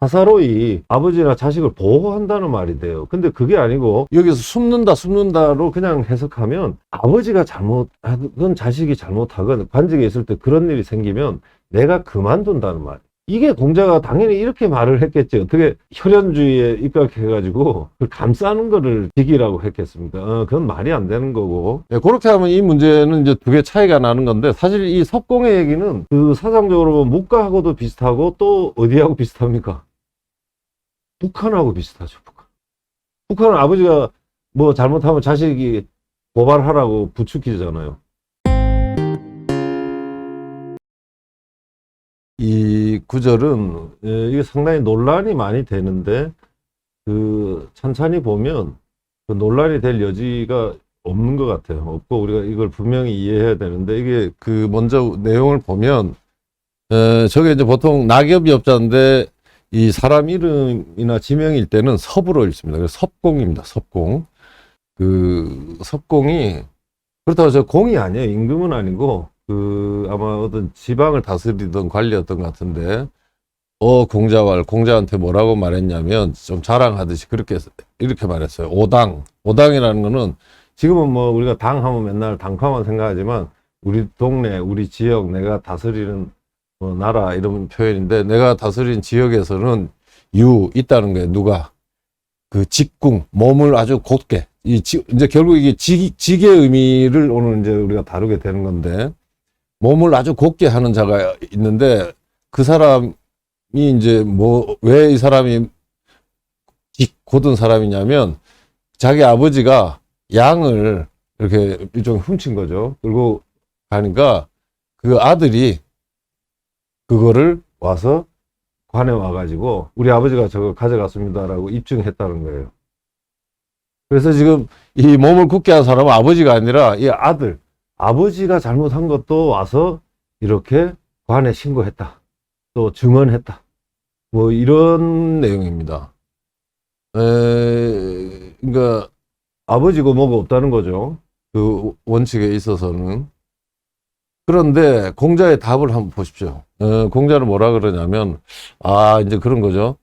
사사로이 아버지나 자식을 보호한다는 말이 돼요. 근데 그게 아니고 여기서 숨는다 숨는다로 그냥 해석하면 아버지가 잘못하건 자식이 잘못하건 관직에 있을 때 그런 일이 생기면 내가 그만둔다는 말. 이게 공자가 당연히 이렇게 말을 했겠지. 어떻게 혈연주의에 입각해가지고 그걸 감싸는 거를 직이라고 했겠습니까? 어, 그건 말이 안 되는 거고. 예, 그렇게 하면 이 문제는 이제 두 개 차이가 나는 건데 사실 이 석공의 얘기는 그 사상적으로 묵가하고도 비슷하고 또 어디하고 비슷합니까? 북한하고 비슷하죠. 북한. 북한은 아버지가 뭐 잘못하면 자식이 고발하라고 부추기잖아요. 이 구절은 예, 이게 상당히 논란이 많이 되는데 그 천천히 보면 그 논란이 될 여지가 없는 것 같아요. 없고 우리가 이걸 분명히 이해해야 되는데 이게 그 먼저 내용을 보면 에, 저게 이제 보통 낙엽이 없자인데 이 사람 이름이나 지명일 때는 섭으로 읽습니다. 그래서 섭공입니다. 섭공. 그 섭공이 그렇다고 저 공이 아니에요. 임금은 아니고 그 아마 어떤 지방을 다스리던 관리였던 것 같은데 어 공자왈 공자한테 뭐라고 말했냐면 좀 자랑하듯이 그렇게 이렇게 말했어요. 오당 오당이라는 거는 지금은 뭐 우리가 당 하면 맨날 당파만 생각하지만 우리 동네 우리 지역 내가 다스리는 뭐 나라 이런 표현인데 내가 다스린 지역에서는 유 있다는 거예요. 누가 그 직궁 몸을 아주 곧게 이 지, 이제 결국 이게 지, 직의 의미를 오늘 이제 우리가 다루게 되는 건데 몸을 아주 곧게 하는 자가 있는데 그 사람이 이제 뭐 왜 이 사람이 직 곧은 사람이냐면 자기 아버지가 양을 이렇게 일종 훔친 거죠. 그리고 가니까 그 아들이 그거를 와서 관에 와가지고 우리 아버지가 저거 가져갔습니다라고 입증했다는 거예요. 그래서 지금 이 몸을 굳게 한 사람은 아버지가 아니라 이 아들, 아버지가 잘못한 것도 와서 이렇게 관에 신고했다. 또 증언했다. 뭐 이런 내용입니다. 에, 그러니까 아버지고 뭐가 없다는 거죠. 그 원칙에 있어서는. 그런데 공자의 답을 한번 보십시오. 어, 공자는 뭐라 그러냐면 아 이제 그런 거죠.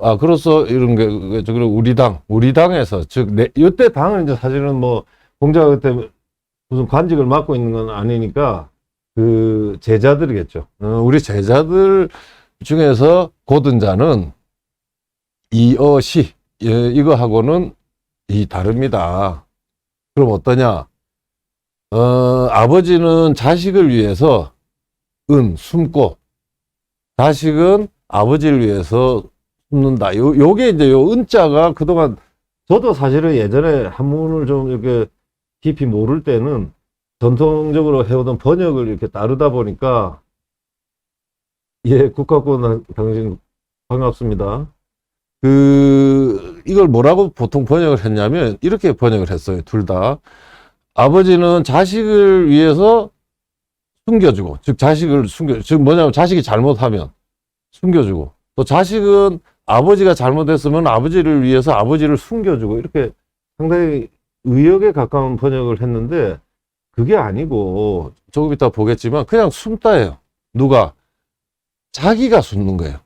아 그로서 이런 게 그, 저, 그리고 우리 당 우리 당에서 즉 내, 이때 당은 이제 사실은 뭐 공자가 그때 무슨 관직을 맡고 있는 건 아니니까 그 제자들이겠죠. 어, 우리 제자들 중에서 고든 자는 이어시 예, 이거하고는 이 다릅니다. 그럼 어떠냐? 어, 아버지는 자식을 위해서 은 숨고 자식은 아버지를 위해서 숨는다. 요 요게 이제 요 은자가 그동안 저도 사실은 예전에 한문을 좀 이렇게 깊이 모를 때는 전통적으로 해오던 번역을 이렇게 따르다 보니까 예, 국가권 당신 반갑습니다. 그 이걸 뭐라고 보통 번역을 했냐면 이렇게 번역을 했어요. 둘 다. 아버지는 자식을 위해서 숨겨주고, 즉 자식을 숨겨, 즉 뭐냐면 자식이 잘못하면 숨겨주고, 또 자식은 아버지가 잘못했으면 아버지를 위해서 아버지를 숨겨주고 이렇게 상당히 의역에 가까운 번역을 했는데 그게 아니고 조금 이따 보겠지만 그냥 숨다예요. 누가 자기가 숨는 거예요.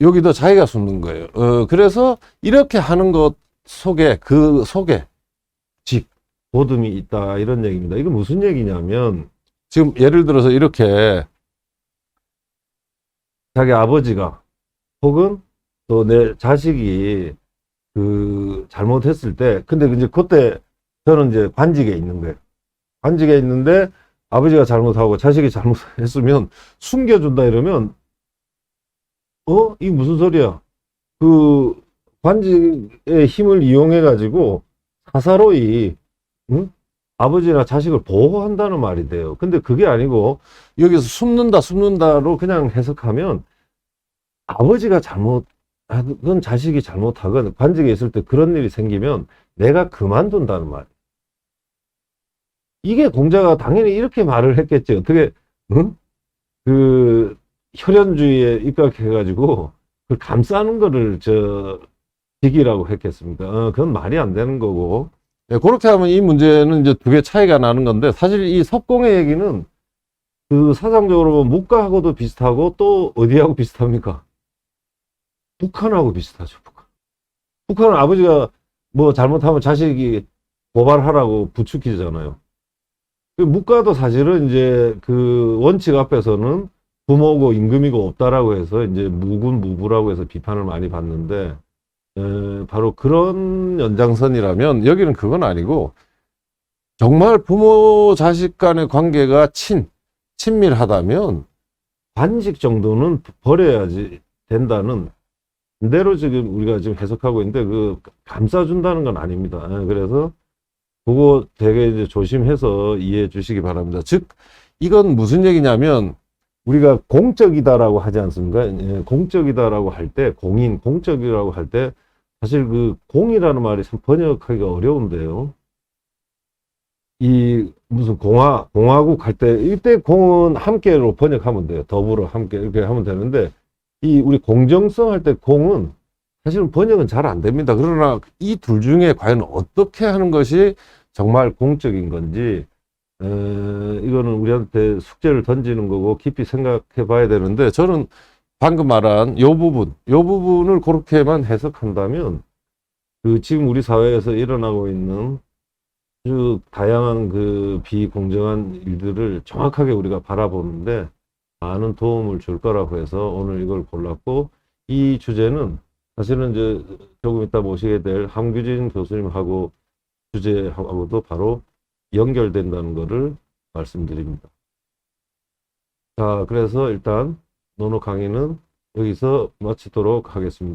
여기도 자기가 숨는 거예요. 어, 그래서 이렇게 하는 것 속에 그 속에 직 보듬이 있다 이런 얘기입니다. 이거 무슨 얘기냐면 지금 예를 들어서 이렇게 자기 아버지가 혹은 또 내 자식이 그 잘못했을 때 근데 이제 그때 저는 이제 관직에 있는 거예요. 관직에 있는데 아버지가 잘못하고 자식이 잘못했으면 숨겨준다 이러면 어? 이 무슨 소리야? 그 관직의 힘을 이용해 가지고 사사로이 응? 아버지나 자식을 보호한다는 말이 돼요. 근데 그게 아니고 여기서 숨는다 숨는다로 그냥 해석하면 아버지가 잘못하건 자식이 잘못하건 관직에 있을 때 그런 일이 생기면 내가 그만둔다는 말. 이게 공자가 당연히 이렇게 말을 했겠지. 어떻게 응? 그 혈연주의에 입각해가지고 그걸 감싸는 거를 저 직이라고 했겠습니까? 어, 그건 말이 안 되는 거고. 네, 그렇게 하면 이 문제는 이제 두 개 차이가 나는 건데 사실 이 석공의 얘기는 그 사상적으로 보면 묵가하고도 비슷하고 또 어디하고 비슷합니까? 북한하고 비슷하죠. 북한. 북한은 아버지가 뭐 잘못하면 자식이 고발하라고 부추기잖아요. 그 묵가도 사실은 이제 그 원칙 앞에서는 부모고 임금이고 없다라고 해서 이제 무군 무부라고 해서 비판을 많이 받는데 에, 바로 그런 연장선이라면 여기는 그건 아니고 정말 부모 자식 간의 관계가 친 친밀하다면 관직 정도는 버려야지 된다는 대로 지금 우리가 지금 해석하고 있는데 그 감싸준다는 건 아닙니다. 예, 그래서 그거 되게 이제 조심해서 이해해 주시기 바랍니다. 즉 이건 무슨 얘기냐면 우리가 공적이다라고 하지 않습니까? 예, 공적이다라고 할 때 공인 공적이라고 할 때 사실 그 공이라는 말이 참 번역하기가 어려운데요. 이 무슨 공화 공화국 할때 이때 공은 함께로 번역하면 돼요. 더불어 함께 이렇게 하면 되는데 이 우리 공정성 할 때 공은 사실은 번역은 잘 안 됩니다. 그러나 이 둘 중에 과연 어떻게 하는 것이 정말 공적인 건지 에, 이거는 우리한테 숙제를 던지는 거고 깊이 생각해 봐야 되는데 저는 방금 말한 요 부분, 요 부분을 그렇게만 해석한다면 그 지금 우리 사회에서 일어나고 있는 아주 다양한 그 비공정한 일들을 정확하게 우리가 바라보는데 많은 도움을 줄 거라고 해서 오늘 이걸 골랐고 이 주제는 사실은 이제 조금 이따 모시게 될 함규진 교수님하고 주제하고도 바로 연결된다는 것을 말씀드립니다. 자, 그래서 일단 노노 강의는 여기서 마치도록 하겠습니다.